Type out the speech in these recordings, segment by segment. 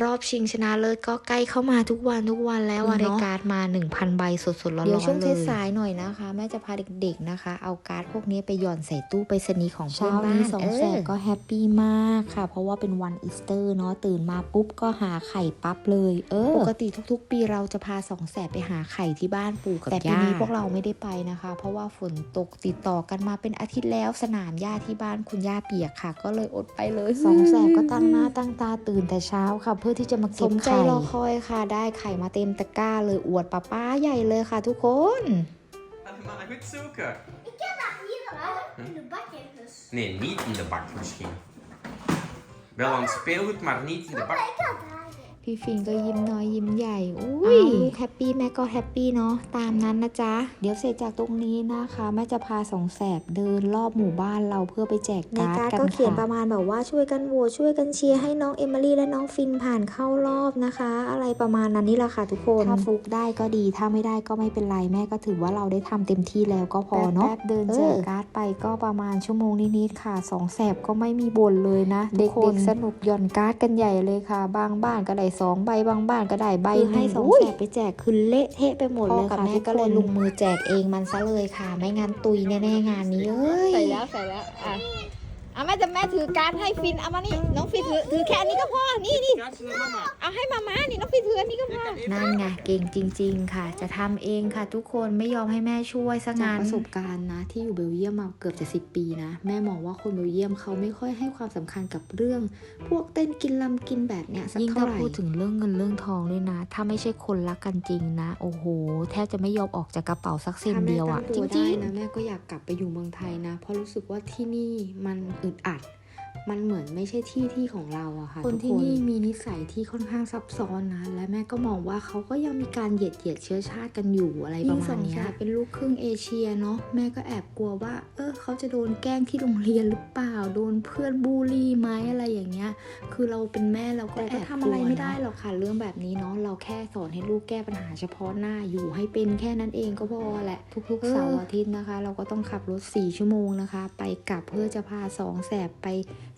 รอบชิงชนะเลิศก็ใกล้เข้ามาทุกวันทุกวันแล้วอะเพิ่งได้เนาะการ์ดมา 1,000 ใบสดๆร้อนๆเดี๋ยวช่วงเลยสายๆหน่อยนะคะ แม่จะพาเด็กๆนะคะ เอาการ์ดพวกนี้ไปหย่อนใส่ตู้ไปรษณีย์ของเพื่เช้าอนบ้านี้นสองเอแสอนก็แฮปปี้มากค่ะ เพราะว่าเป็นวันอีสเตอร์เนาะตื่นมาปุ๊บก็หาไข่ปั๊บเลย เออ ปกติทุกๆ ปีเราจะพาสองแสบไปหาไข่ที่บ้านปู่กับแต่ปีย่านี้พวกเราไม่ได้ไปนะคะ เพราะว่าฝนตกติดต่อกันมาเป็นอาทิตย์แล้วสนามหญ้าที่บ้านคุณย่าเปียกค่ะ ก็เลยอดไปเลยสองแสบก็ตั้งหน้าตั้งตาตื่นแต่เช้าค่ะเพื่อที่จะมาสเก็บมใจไข่รอคอยค่ะ ได้ไข่มาเต็มตะกร้าเลยอวดป้าป้าใหญ่เลยค่ะทุกคน Laat hem maar goed zoeken. Ik heb dat hier wel in de bak ergens. Nee, niet in de bak misschien. Wel aan het speelgoed, maar niet in de bak. Ik had daar. พี่ฟินก็ยิ้มน้อยยิ้มใหญ่ อุ้อุ้ยยลูกแฮปปี้แม่ก็แฮปปี้เนาะ ตามนั้นนะจ๊ะ เดี๋ยวเสร็จจากตรงนี้นะคะแม่จะพาสองแสบเดินรอบหมู่บ้านเราเพื่อไปแจกในการ์ดการ์ดกันก็เขียนปค่ะระมาณแบบว่าช่วยกันโหวตช่วยกันเชียร์ให้น้องเอมิลี่และน้องฟินผ่านเข้ารอบนะคะ อะไรประมาณนั้นนี่แหละค่ะทุกคน ถ้าฟุกได้ก็ดี ถ้าไม่ได้ก็ไม่เป็นไรแม่ก็ถือว่าเราได้ทำเต็มที่แล้วก็พอเนาะแป๊บๆเดินแจเจกอการ์ดไปก็ประมาณชั่วโมงนิดๆค่ะสองแสบก็ไม่มีบ่นเลยนะ เด็กๆสนุกหย่อนการ์ดกันใหญ่เลยค่ะ บางบ้านก็ได้สองใบบางบ้านก็ได้ใบคือหให้นึ่สองยแสบไปแจกคือเละเทะไปหมดเลยพ่อกับค่ะแม่แม่ก็เลยทุกคนลงมือแจกเองมันซะเลยค่ะ ไม่งั้นตุยแน่ๆงานนี้เอ้ยใส่แล้วใส่แล้วอะ เอาแม่จะแม่ถือการดให้ฟินเอามานี่น้องฟินถือถือแค่อันนี้ก็พอนี่นี่ Kaartje naar mama. เอาให้มาม่านี่น้องฟินถืออันนี้ก็พอ นั่นไงเก่งจริง ๆ ค่ะ จะทำเองค่ะ ทุกคนไม่ยอมให้แม่ช่วยสักจากงานประสบการณ์นะที่อยู่เบลเยียมมาเกือบจะสิปีนะ แม่มองว่าคนเบลเยียมเขาไม่ค่อยให้ความสำคัญกับเรื่อง พวกเต้นกินลำกินแบบเนี้ยสักยิ่งเท่าถ้าไหร่พูดถึงเรื่องเงินเรื่องทองด้วยนะ ถ้าไม่ใช่คนรักกันจริงนะ โอ้โห แทบจะไม่ยอมออกจากกระเป๋าสักเซนเดียวอะถ้าแม่ตั้งจตัวริได้งนะแม่ก็อยากกลับไปอยู่เมืองไทยนะ เพราะรู้สึกว่าที่นี่มันอึดอัด มันเหมือนไม่ใช่ที่ที่ของเราอะค่ะคนที่นี่มีนิสัยที่ค่อนข้างซับซ้อนนะ และแม่ก็มองว่าเขาก็ยังมีการเหยียดเหยียดเชื้อชาติกันอยู่อะไรประมาณเนี้ยเป็นลูกครึ่งเอเชียเนาะแม่ก็แอบกลัวว่า เออเขาจะโดนแกล้งที่โรงเรียนหรือเปล่า โดนเพื่อนบูลลี่ไหมอะไรอย่างเงี้ย คือเราเป็นแม่เราก็แต่แอก็บทำอะไรไม่ได้หรอกค่ะเรื่องแบบนี้เนาะเราแค่สอนให้ลูกแก้ปัญหาเฉพาะหน้าอยู่ให้เป็นแค่นั้นเองก็พอแหละทุกๆเสาร์อาทิตย์นะคะ เราก็ต้องขับรถ4ชั่วโมงนะคะ ไปกลับเพื่อจะพาสองแสบไป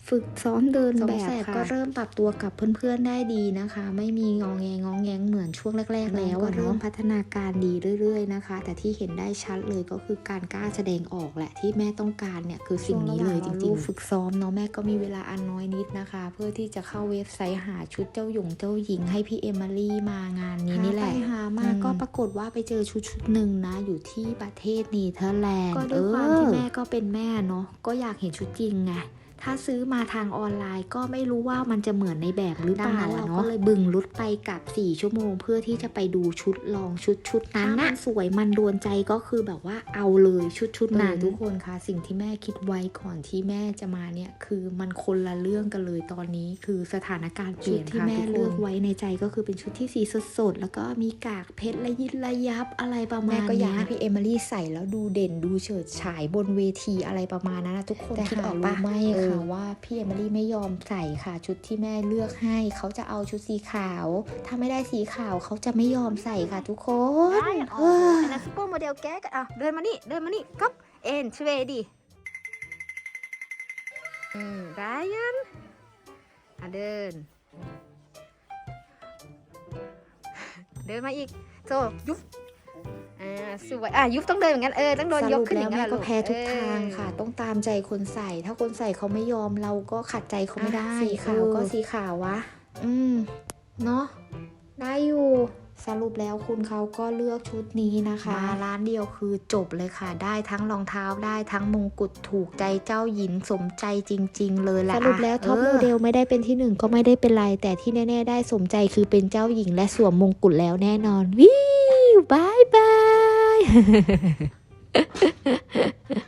ฝึกซ้อมเดินสอแบงบแสบค่ะก็เริ่มปรับตัวกับเพื่อนๆได้ดีนะคะ ไม่มีงองแงงองแงงเหมือนช่วงแรก ๆ แล้วก็อะเริ่เนาะมพัฒนาการดีเรื่อย ๆนะคะ แต่ที่เห็นได้ชัดเลยก็คือการกล้าแสดงออกแหละที่แม่ต้องการเนี่ยคือสิ่งนี้เลยจริงๆ ฝึกซ้อมเนาะแม่ก็มีเวลาอันน้อยนิดนะคะ เพื่อที่จะเข้าเว็บไซต์หาชุดเจ้าหยงเจ้าหญิงให้พี่เอมิลี่มางานนี้นี่แหละหาไปหามาอืมก็ปรากฏว่าไปเจอชุดชุดหนึ่งนะ อยู่ที่ประเทศเนเธอร์แลนด์ก็ก็ด้ด้ววยยความมคาวที่ที่แม่แม่ก็เป็นแม่เนาะก็อยากเห็นชุดจริงไง ถ้าซื้อมาทางออนไลน์ก็ไม่รู้ว่ามันจะเหมือนในแบบหรือเปล่าดังนั้นอะเราเนาะก็เลยบึงรุดไปกับ 4 ชั่วโมง เพื่อที่จะไปดูชุดลองชุดชุดนั้นถ้ามันะนสวยมันโดนใจก็คือแบบว่าเอาเลยชุดชุดนั้นั้นนทุกคนคะสิ่งที่แม่คิดไว้ก่อนที่แม่จะมาเนี่ยคือมันคนละเรื่องกันเลยตอนนี้ คือสถานการณ์เปชุลี่ดยนที่ค่ะแม่ทุกคนเลือกไว้ในใจก็คือเป็นชุดที่สีสดๆแล้วก็มีกากเพชรระยิบระยับอะไรประมาณแม่ก็อยากเนี้ให้พี่เอมิลี่ใส่แล้วดูเด่นดูเฉิดฉายบนเวทีอะไรประมาณนั้นนะทุกคนแต่คิดออกหารู้ปะไหมเออค่ะว่าพี่เอมิลี่ไม่ยอมใส่ค่ะ ชุดที่แม่เลือกให้เขาจะเอาชุดสีขาว ถ้าไม่ได้สีขาวเขาจะไม่ยอมใส่ค่ะทุกคนได้เฮ้ยอันนั้นซุปเปอร์โมเดลแก๊กอะเดินมานี่เดินมานี่ก๊อปเอ็นชเวดีอืมได้ยันอะเดิน เดินมาอีกโซยุบอ่า สวยอะยุบต้องเดินอย่างนั้นเออต้องโดนสยกรุปขึ้นอแล้วย่างนั้แม่นก็ลูแพ้ทุกเออทางค่ะ ต้องตามใจคนใส่ ถ้าคนใส่เขาไม่ยอมเราก็ขัดใจเขาไม่ได้อะสีขาวก็สีขาววะ อืมเนาะได้อยู่สรุปแล้วคุณเขาก็เลือกชุดนี้นะคะ มาร้านเดียวคือจบเลยค่ะ ได้ทั้งรองเท้าได้ทั้งมงกุฎถูกใจเจ้าหญิงสมใจจริง ๆ เลยแหละสรุปแล้วท็อปโมเดลไม่ได้เป็นที่หนึ่งก็ไม่ได้เป็นไร แต่ที่แน่ ๆ ได้สมใจคือเป็นเจ้าหญิงและสวมมงกุฎแล้วแน่นอนวิวบายบาย 嘿嘿嘿嘿嘿嘿嘿嘿